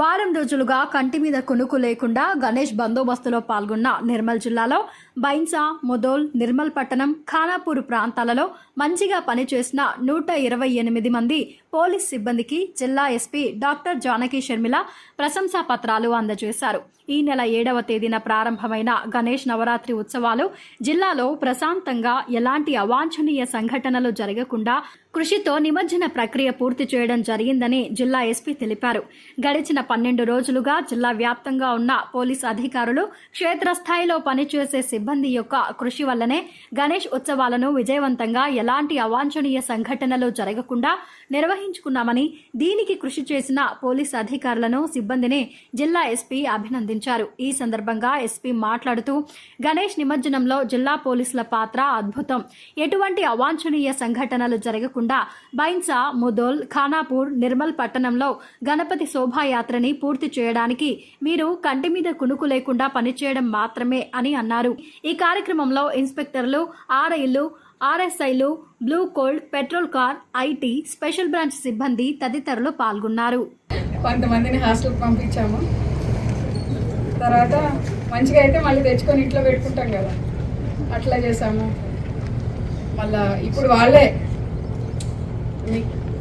వారం రోజులుగా కంటి మీద కొనుక్కు లేకుండా గణేష్ బందోబస్తులో పాల్గొన్న నిర్మల్ జిల్లాలో బైన్సా ముదోల్ నిర్మల్ పట్టణం ఖానాపూర్ ప్రాంతాలలో మంచిగా పనిచేసిన నూట ఇరవై ఎనిమిది మంది పోలీస్ సిబ్బందికి జిల్లా ఎస్పీ డాక్టర్ జానకి షర్మిల ప్రశంసా పత్రాలు అందజేశారు. ఈ నెల ఏడవ తేదీన ప్రారంభమైన గణేష్ నవరాత్రి ఉత్సవాలు జిల్లాలో ప్రశాంతంగా ఎలాంటి అవాంఛనీయ సంఘటనలు జరగకుండా కృషితో నిమజ్జన ప్రక్రియ పూర్తి చేయడం జరిగిందని జిల్లా ఎస్పీ తెలిపారు. గడిచిన పన్నెండు రోజులుగా జిల్లా వ్యాప్తంగా ఉన్న పోలీస్ అధికారులు క్షేత్రస్థాయిలో పనిచేసే సిబ్బంది యొక్క కృషి వల్లనే గణేష్ ఉత్సవాలను విజయవంతంగా ఎలాంటి అవాంఛనీయ సంఘటనలు జరగకుండా నిర్వహించుకున్నామని దీనికి కృషి చేసిన పోలీస్ అధికారులను సిబ్బందిని జిల్లా ఎస్పీ అభినందించారు. ఈ సందర్భంగా ఎస్పీ మాట్లాడుతూ గణేష్ నిమజ్జనంలో జిల్లా పోలీసుల పాత్ర అద్భుతం. ఎటువంటి అవాంఛనీయ సంఘటనలు జరగకుండా బైన్సా ముదోల్ ఖానాపూర్ నిర్మల్ పట్టణంలో గణపతి శోభాయాత్రని పూర్తి చేయడానికి మీరు కంటి మీద కునుకు లేకుండా పనిచేయడం మాత్రమే అని అన్నారు. ఈ కార్యక్రమంలో ఇన్స్పెక్టర్లు ఆర్ఐలు ఆర్ఎస్ఐలు blue colt petrol car IT special branch సిబ్బంది తదితరులు పాల్గొన్నారు. కొంతమందిని హాస్టల్ పంపించాము. తర్వాత మంచిగా అయితే మళ్ళీ తెచ్చుకొని ఇంట్లో పెట్టుకుంటాం కదా. అట్లా చేసాము. మళ్ళా ఇప్పుడు వాళ్ళే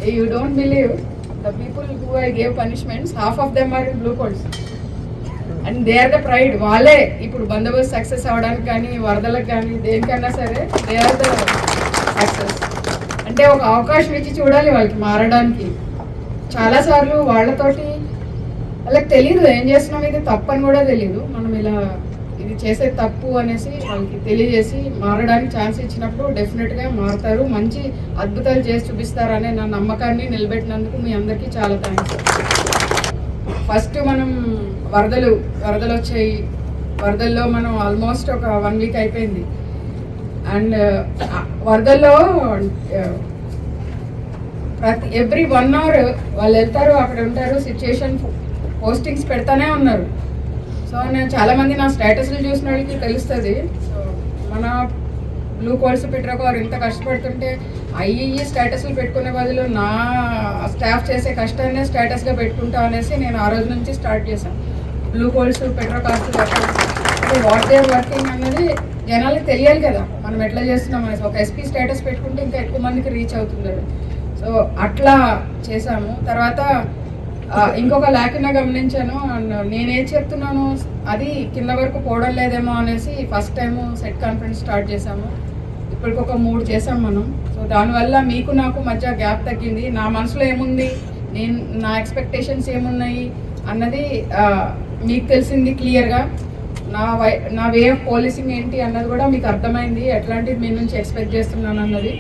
you don't believe the people who I gave punishments half of them are in blue colts and they are the pride వాళ్ళే ఇప్పుడు బందోబస్తు సక్సెస్ అవ్వడానికి కానీ వరదలకు కానీ దేనికైనా సరే దే ఆర్ ద సక్సెస్ అంటే ఒక అవకాశం ఇచ్చి చూడాలి వాళ్ళకి మారడానికి. చాలాసార్లు వాళ్ళతోటి వాళ్ళకి తెలియదు ఏం చేస్తున్నాం ఇది తప్పని కూడా తెలియదు మనం ఇలా ఇది చేసే తప్పు అనేసి వాళ్ళకి తెలియజేసి మారడానికి ఛాన్స్ ఇచ్చినప్పుడు డెఫినెట్గా మారుతారు. మంచి అద్భుతాలు చేసి చూపిస్తారనే నా నమ్మకాన్ని నిలబెట్టినందుకు మీ అందరికీ చాలా థ్యాంక్స్ ఫస్ట్ మనం వరదలు వరదలు వచ్చాయి. వరదల్లో మనం ఆల్మోస్ట్ ఒక వన్ వీక్ అయిపోయింది. అండ్ వరదల్లో ప్రతి ఎవ్రీ వన్ అవర్ వాళ్ళు వెళ్తారు అక్కడ ఉంటారు సిచ్యుయేషన్ పోస్టింగ్స్ పెడతానే ఉన్నారు. సో నేను చాలా మంది నా స్టేటస్లు చూసిన వాళ్ళకి తెలుస్తుంది. సో మన బ్లూ కోల్స్ పెట్టరకు వారు ఇంత కష్టపడుతుంటే అయ్యి స్టేటస్లు పెట్టుకునే బదులు నా స్టాఫ్ చేసే కష్టాన్నే స్టేటస్గా పెట్టుకుంటా అనేసి నేను ఆ రోజు నుంచి స్టార్ట్ చేశాను. బ్లూ కోల్స్ పెట్రో కాస్ట్ వాట్ దే వర్కింగ్ అన్నది జనాలకు తెలియాలి కదా. మనం ఎట్లా చేస్తున్నాం అనేసి. ఒక ఎస్పీ స్టేటస్ పెట్టుకుంటే ఇంకా ఎక్కువ మందికి రీచ్ అవుతుంది సో అట్లా చేశాము. తర్వాత ఇంకొక లేకుండా గమనించాను అండ్ నేనేం చెప్తున్నాను అది కింద వరకు పోవడం లేదేమో అనేసి first time set conference start చేశాము. ఇప్పటికి ఒక మూడు చేసాం మనం. సో దానివల్ల మీకు నాకు మధ్య గ్యాప్ తగ్గింది. నా మనసులో ఏముంది? నేను నా ఎక్స్పెక్టేషన్స్ ఏమున్నాయి? అన్నది మీకు తెలిసింది క్లియర్గా. నా వై నా వే ఆఫ్ పాలసింగ్ ఏంటి అన్నది కూడా మీకు అర్థమైంది. ఎట్లాంటిది మీ నుంచి ఎక్స్పెక్ట్ చేస్తున్నాను అన్నది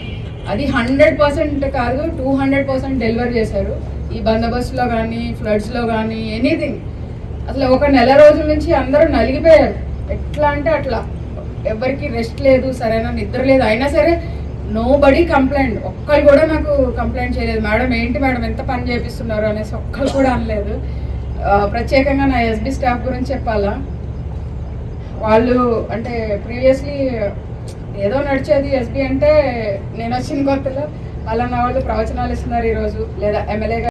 అది హండ్రెడ్ పర్సెంట్ కాదు టూ హండ్రెడ్ పర్సెంట్ డెలివర్ చేశారు. ఈ బందోబస్తులో కానీ ఫ్లడ్స్లో కానీ ఎనీథింగ్ అసలు ఒక నెల రోజుల నుంచి అందరూ నలిగిపోయారు. ఎట్లా అంటే అట్లా. ఎవరికి రెస్ట్ లేదు సరైన నిద్ర లేదు. అయినా సరే నో బడీ కంప్లైంట్ ఒక్కరు కూడా నాకు కంప్లైంట్ చేయలేదు. మేడం ఏంటి మేడం? ఎంత పని చేపిస్తున్నారు? అనేసి ఒక్కరు కూడా అనలేదు. ప్రత్యేకంగా నా ఎస్బీ స్టాఫ్ గురించి చెప్పాలా? వాళ్ళు అంటే ప్రీవియస్లీ ఏదో నడిచేది ఎస్బీ అంటే నేను వచ్చిన కొత్తలో. అలా నా వాళ్ళు ప్రవచనాలు ఇస్తున్నారు ఈరోజు. లేదా ఎమ్మెల్యేగా